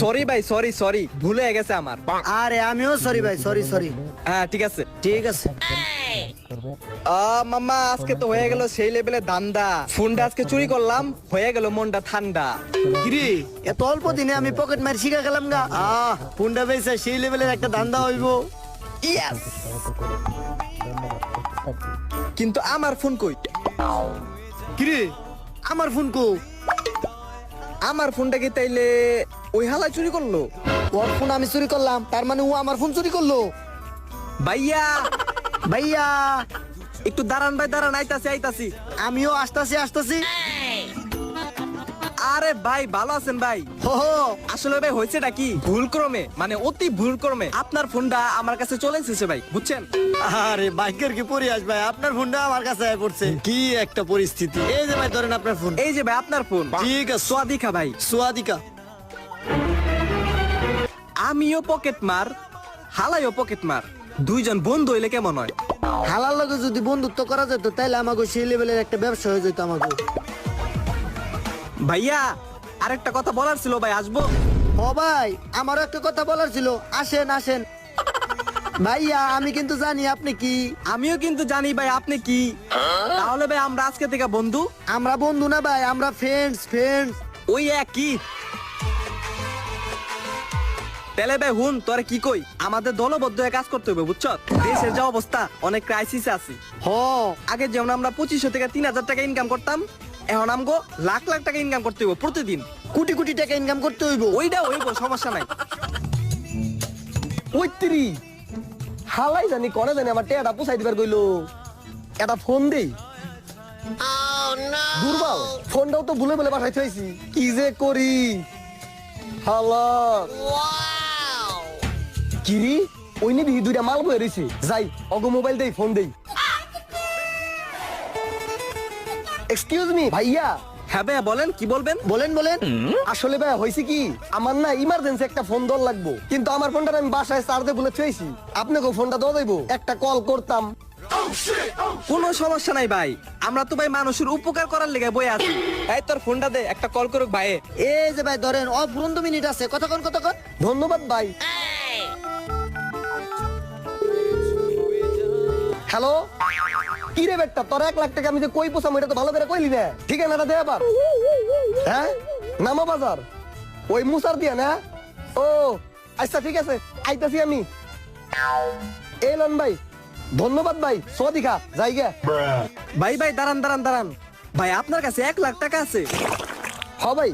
Sorry ভাই sorry sorry ভুলে গেছে আমার। আরে আমিও সরি ভাই সরি সরি। হ্যাঁ ঠিক আছে। ঠিক আছে। আ মামা আজকে তো হয়ে গেল সেই লেভেলে দান্দা। ফোনটা আজকে চুরি করলাম হয়ে গেল মনটা ঠান্ডা। কিরে? এত অল্প দিনে আমি পকেট মার শিখা গেলাম গা। আহ পুন্ডা বেসা সেই লেভেলের একটা দান্দা হইব। ইয়েস কিন্তু আমার ফোন কই? কিরে? আমার ফোন কো আমার ফোনটা কি তাইলে ওই হালায় চুরি করল? ওর ফোন আমি চুরি করলাম তার মানে ও আমার ফোন চুরি করল। ভাইয়া! ভাইয়া! একটু দাঁড়ান ভাই দাঁড়ান আইতাছি আইতাছি। আমিও আসতাছি আসতাছি। আরে ভাই ভালো আছেন ভাই? হো হো আসলে ভাই হয়েছেটা কি? ভুল ক্রমে মানে অতি ভুল ক্রমে আপনার ফোনটা আমার কাছে চলে এসেছে ভাই বুঝছেন? আরে বাইকের কি পরিয়াস ভাই? আপনার ফোনটা আমার কাছে আয় পড়ছে। কি একটা পরিস্থিতি। এই যে ভাই ধরেন আপনার ফোন। এই যে ভাই আপনার ফোন। ঠিক আছে। সোয়াদিকা ভাই। সুয়াদিকা। আমিও পকেট মার হালাইও পকেট মার। দুইজন বন্ধু হইলে কেমন হয়? হালার লগে যদি বন্ধুত্ব করা যেত তাইলে আমাকে সেই লেভেলের একটা ব্যবসা হয়ে যেত আমাকে ভাইয়া আরেকটা কথা বলার ছিল ভাই আসব? ও ভাই আমারও একটা কথা বলার ছিল। আসেন আসেন। ভাইয়া আমি কিন্তু জানি আপনি কি। আমিও কিন্তু জানি ভাই আপনি কি? তাহলে ভাই আমরা আজকে থেকে বন্ধু? আমরা বন্ধু না ভাই আমরা ফ্রেন্ডস ফ্রেন্ডস ওই একই। তেলে ভাই হুন তোরে কি কই? আমাদের দলবদ্ধ হয়ে কাজ করতে হবে বুঝছ? দেশের যা অবস্থা অনেক ক্রাইসিস আছে। হ। আগে যেমন আমরা পঁচিশশো থেকে তিন হাজার টাকা ইনকাম করতাম এখন আমগো লাখ লাখ টাকা ইনকাম করতে হবে প্রতিদিন। কোটি কোটি টাকা ইনকাম করতে হইব। ওইটা হইব সমস্যা নাই। হালাই জানি করে জানি আমার টেয়াটা পোষাই দিবার কইলো। এটা ফোন দেই। দুর্বল ফোনটাও তো ভুলে বলে পাঠাইতে হয়েছি কি যে করি? হালা কিরি? ওই নিবি দুইটা মাল বয়ে রয়েছে যাই অগো মোবাইল দেই ফোন দেই। এক্সকিউজ মি ভাইয়া। হ্যাঁ ভাইয়া বলেন কি বলবেন? বলেন বলেন। আসলে ভাই হয়েছে কি আমার না ইমার্জেন্সি একটা ফোন দর লাগবো। কিন্তু আমার ফোনটা আমি বাসায় চার্জে বলে থুয়েছি আপনাকে ফোনটা দেওয়া দেবো একটা কল করতাম। কোনো সমস্যা নাই ভাই। আমরা তো ভাই মানুষের উপকার করার লেগে বই আছি। এই তোর ফোনটা দে একটা কল করুক ভাই এই যে ভাই ধরেন অফুরন্ত মিনিট আছে। কতক্ষণ কতক্ষণ ধন্যবাদ ভাই। হ্যালো? কি রে বেটা তোর এক লাখ টাকা আমি যে কই পোষাম এটা তো ভালো করে কইলি না। ঠিকানাটা দে আবার হ্যাঁ? নামা বাজার। ওই মুসার দিয়া না? ও আচ্ছা ঠিক আছে আইতাছি আমি। এলন ভাই ধন্যবাদ ভাই সদিকা জায়গা ভাই ভাই দাঁড়ান দাঁড়ান দাঁড়ান। ভাই আপনার কাছে এক লাখ টাকা আছে। হ ভাই।